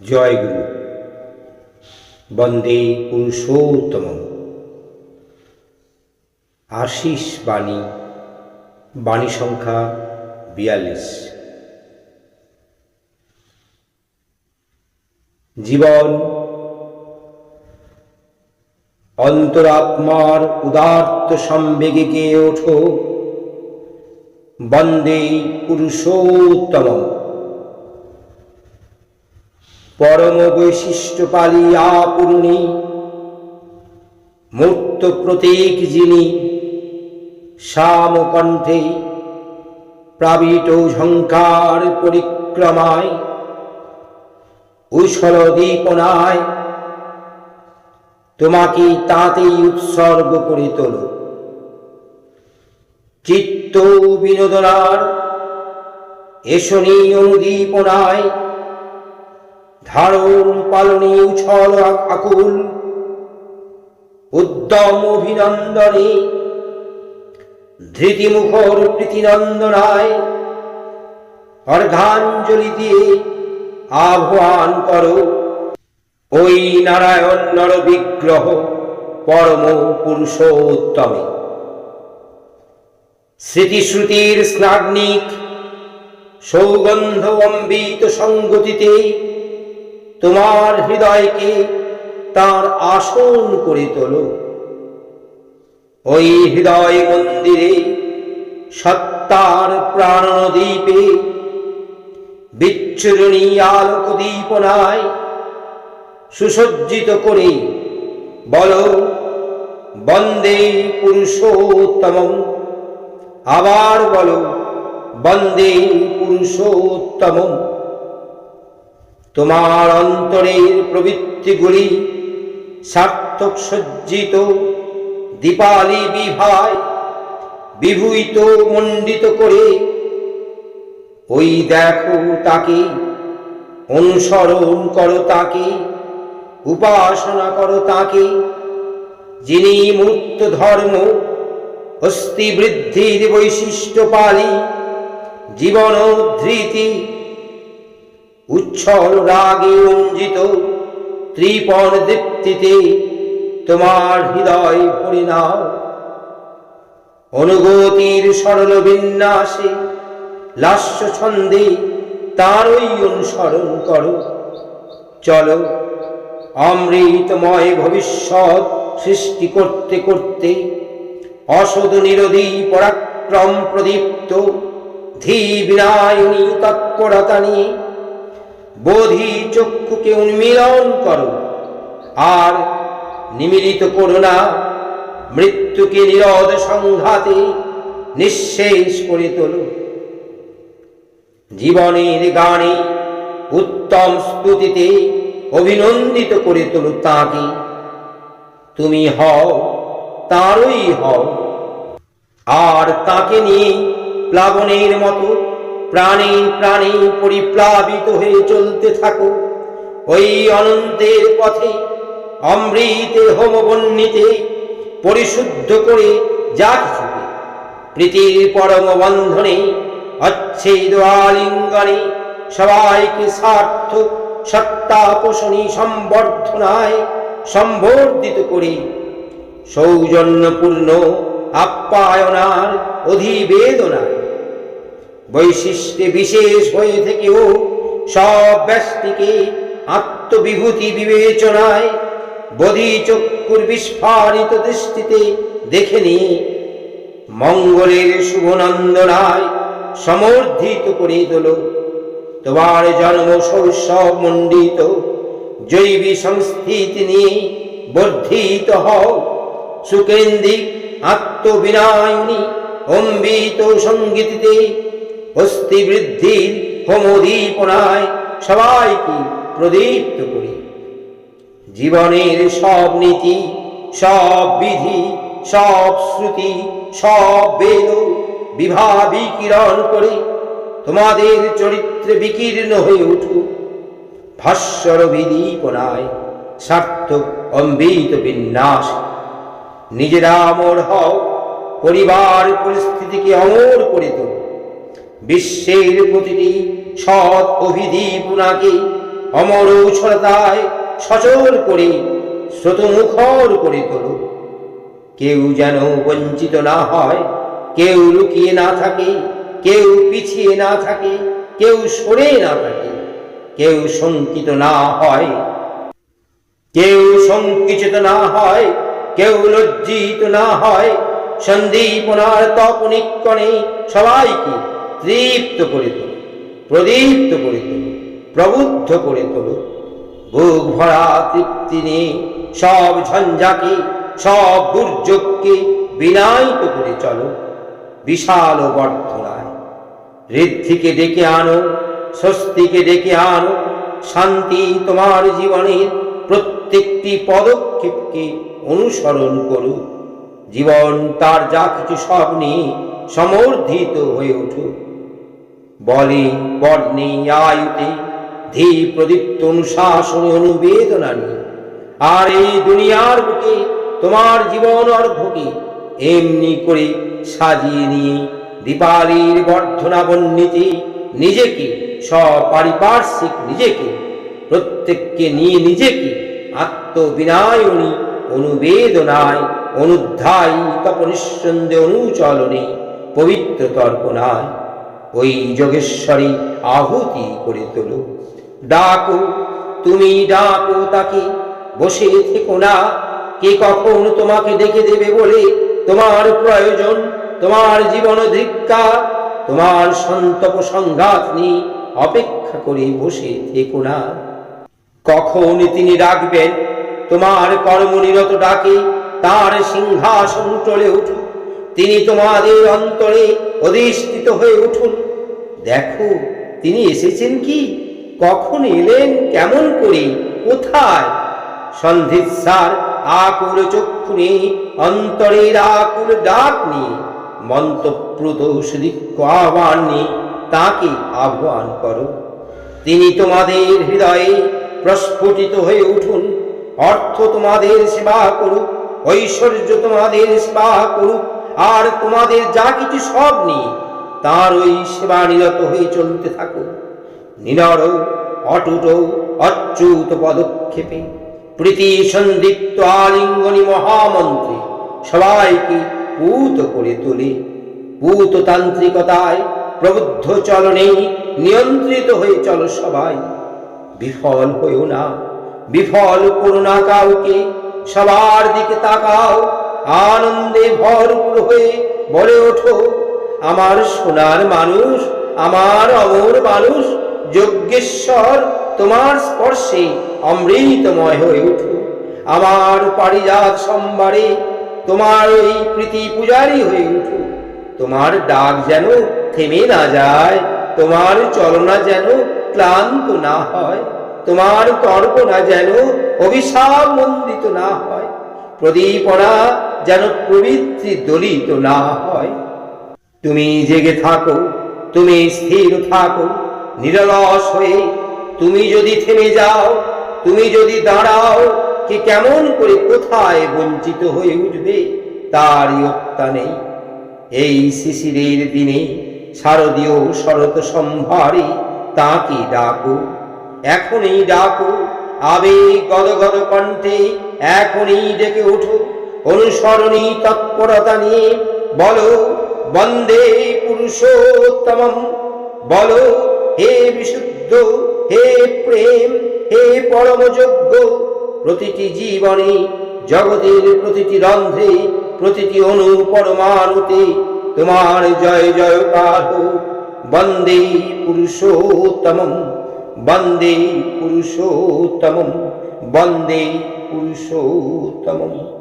জয় গুরু বন্দে পুরুষোত্তম আশিস বাণী বাণী সংখ্যা বিয়াল্লিশ। জীবন, অন্তরাত্মার উদার্ত সম্বেগে গিয়ে ওঠো। বন্দে পুরুষোত্তম পরম বৈশিষ্ট্য পালিয়া পূর্ণী মূর্ত প্রতীক যিনি, শ্যামকণ্ঠে প্রাবিত ঝঙ্কার পরিক্রমায় উষল দীপনায় তোমাকে তাতেই উৎসর্গ করে তোল। চিত্ত বিনোদনার এসনী অনুদীপনায় ধারণ, পালনে উছল আকুল। উদ্যম অভিনন্দনে, ধৃতিমুখর প্রীতিনন্দনায় অর্ঘাঞ্জলি দিয়ে আহ্বান করো। ওই নারায়ণ নর বিগ্রহ পরম পুরুষোত্তমে। স্মৃতিশ্রুতির স্নাগ্নিক সৌগন্ধ অম্বিত সঙ্গতিতে তোমার হৃদয়কে তার আসন করে তোলো? ওই হৃদয় মন্দিরে সত্তার প্রাণদ্বীপে বিচ্ছুরণী আলোক দীপনায় সুসজ্জিত করে বলো, বন্দে পুরুষোত্তম আবার বলো, বন্দে পুরুষোত্তম তোমার অন্তরের প্রবৃত্তিগুলি সার্থক সজ্জিত, দীপালি বিভায় বিভূত, মণ্ডিত করে। ওই দেখো তাকে, অনুসরণ করো তাকে, উপাসনা করো তাকে, যিনি মূর্ত ধর্ম অস্থি বৃদ্ধির বৈশিষ্ট্য পালি জীবন ধৃতি উচ্ছল রাগে রঞ্জিত ত্রিপণ দীপ্তিতে তোমার হৃদয় নাও অনুগতির সরল বিন্যাসে লাস্য ছন্দে তারই অনুসরণ করো। চলো, অমৃতময় ভবিষ্যৎ সৃষ্টি করতে করতে অসদ নিরোধী পরাক্রম প্রদীপ্ত ধী বিনায়নী তৎপরতা নিয়ে বোধি চক্ষুকে উন্মীলন করো। আর নিমিলিত করো না, মৃত্যুকে নিরদ সংঘাতে নিঃশেষ করে তোলো। জীবনের গানে উত্তম স্তুতিতে অভিনন্দিত করে তোলো তাকে। তুমি হও, তারই হও। আর তাকে নিয়ে প্লাবনের মতো প্রাণে প্রাণে পরিপ্লাবিত হয়ে চলতে থাকো। ওই অনন্তের পথে অমৃতে হোমবন্নিতে পরিশুদ্ধ করে যা কিছুকে প্রীতির পরম বন্ধনে, অচ্ছেদ আলিঙ্গনে সবাইকে স্বার্থ সত্তা পোষণী সম্বর্ধনায় সম্বর্ধিত করে সৌজন্যপূর্ণ আপ্যায়নার অধিবেদনায় বৈশিষ্ট্যে বিশেষ হয়ে থেকেও সব ব্যক্তিকে আত্মবিভূতি বিবেচনায় বধি চক্ষুর বিস্ফারিত দৃষ্টিতে দেখে নিয়ে মঙ্গলের শুভনন্দনায় সমর্ধিত করে তোল। তোমার জন্ম শৈশব মণ্ডিত। জৈবী সংস্থিতি নিয়ে বর্ধিত হও। সুকেন্দ্রিক আত্মবিনায়নী অম্বিত সঙ্গীতিতে অস্থি বৃদ্ধির হোমদীপনায় সবাইকে প্রদীপ্ত করি। জীবনের সব নীতি, সব বিধি, সব শ্রুতি, সব বেদ বিভা বিকিরণ করে তোমাদের চরিত্রে বিকীর্ণ হয়ে উঠুক। ভাস্বর বিদীপনায় সার্থক অম্বিত বিন্যাস। নিজেরা অমর হও, পরিবার পরিস্থিতিকে অমর করে তোল। বিশ্বের প্রতিটি সৎ অভিদীপনাকে অমর উছলতায় সচল করে স্রোতমুখর করে তোলো। কেউ যেন বঞ্চিত না হয়, কেউ লুকিয়ে না থাকে, কেউ পিছিয়ে না থাকে, কেউ সরে না থাকে, কেউ শঙ্কিত না হয়, কেউ সংকুচিত না হয়, কেউ লজ্জিত না হয়, সন্দীপনার তপনিকণে সবাইকে তৃপ্ত করে তোলো, প্রদীপ্ত করে তোলো, প্রবুদ্ধ করে তোলো। বুক ভরা তৃপ্তি নিয়ে সব ঝঞ্ঝাকে, সব দুর্যোগকে বিনায়িত করে চলো। বিশাল বর্ধনায় ঋদ্ধিকে ডেকে আনো, স্বস্তিকে ডেকে আনো, শান্তি তোমার জীবনের প্রত্যেকটি পদক্ষেপকে অনুসরণ করুক জীবন তার যা কিছু সব নিয়ে সমর্ধিত হয়ে উঠুক বলে, বর্ণে আয়ুতে ধী প্রদীপ্ত অনুশাসনে অনুবেদনা নিয়ে। আর এই দুনিয়ার বুকে তোমার জীবন অর্ধকে এমনি করে সাজিয়ে নিয়ে দীপালির বর্ধনাবন্বিতে নিজেকে সপারিপার্শ্বিক নিজেকে, প্রত্যেককে নিয়ে নিজেকে আত্মবিনায়নী অনুবেদনায় অনুধ্যায়ী তপনিঃসন্দে অনুচলনে পবিত্র তর্পণায় ওই যোগেশ্বরী আহুতি করে তোলো। ডাকো, তুমি ডাকো তাকে, বসে থেকো না। কে কখন তোমাকে ডেকে দেবে বলে তোমার প্রয়োজন? তোমার জীবন ধিক্কা তোমার সন্তপ সংঘাত নিয়ে অপেক্ষা করে বসে থেকো না। কখন তিনি ডাকবেন? তোমার কর্মনিরত ডাকে, তার সিংহাসন চলে উঠুন তিনি তোমাদের অন্তরে অধিষ্ঠিত হয়ে উঠুন। দেখো, তিনি এসেছেন কি? কখন এলেন? কেমন করে? কোথায়? সন্ধিৎসার আকুল চক্ষু নিয়ে, অন্তরের আকুল ডাক নিয়ে মন্তপ্রুত সুদীক্ষ আহ্বান নিয়ে তাকে আহ্বান করো। তিনি তোমাদের হৃদয়ে প্রস্ফুটিত হয়ে উঠুন। অর্থ তোমাদের সেবা করুক, ঐশ্বর্য তোমাদের সেবা করুক আর তোমাদের যা কিছু সব নিয়ে তার ওই সেবা নিরত হয়ে চলতে থাকো। নিনর, অটুট, অচ্যুত পদক্ষেপে প্রীতি সন্দীপ্ত আলিঙ্গনী মহামন্ত্রী সবাইকে পূত করে তোলে। পূততান্ত্রিকতায় প্রবুদ্ধ চলনে নিয়ন্ত্রিত হয়ে চলো সবাই। বিফল হইও না, বিফল করো না কাউকে, সবার দিকে তাকাও আনন্দে ভরপুর হয়ে বলে ওঠো, আমার সোনার মানুষ, আমার অমর মানুষ, যজ্ঞেশ্বর, তোমার স্পর্শে অমৃতময় হয়ে উঠো। আমার পারিজাত সম্বারে তোমার এই প্রীতি পূজারি হয়ে উঠো। তোমার ডাক যেন থেমে না যায়, তোমার চলনা যেন ক্লান্ত না হয়, তোমার তর্পণা যেন অভিশাপ মন্দিত না হয়। প্রদীপনা যেন প্রবৃত্তি দলিত না হয়। তুমি জেগে থাকো, তুমি স্থির থাকো, নিরলস হয়ে তুমি যদি থেমে যাও, তুমি যদি দাঁড়াও, কি কেমন করে কোথায় বঞ্চিত হয়ে উঠবে তার অত্যা নেই। এই শিশিরের দিনে শারদীয় শরৎ সম্ভারে তাকে ডাকো, এখনই ডাকো, আবেগ গদগদ কণ্ঠে এখনই ডেকে ওঠো। অনুসরণী তৎপরতা নিয়ে বলো, বন্দে পুরুষোত্তম বলো, হে বিশুদ্ধ, হে প্রেম, হে পরমযোগ্য। প্রতিটি জীবনে, জগতের প্রতিটি রন্ধ্রে, প্রতিটি অনু পরমাণুতে তোমার জয় জয়কার হোক। বন্দে পুরুষোত্তম বন্দে পুরুষোত্তম বন্দে পুরুষোত্তমম।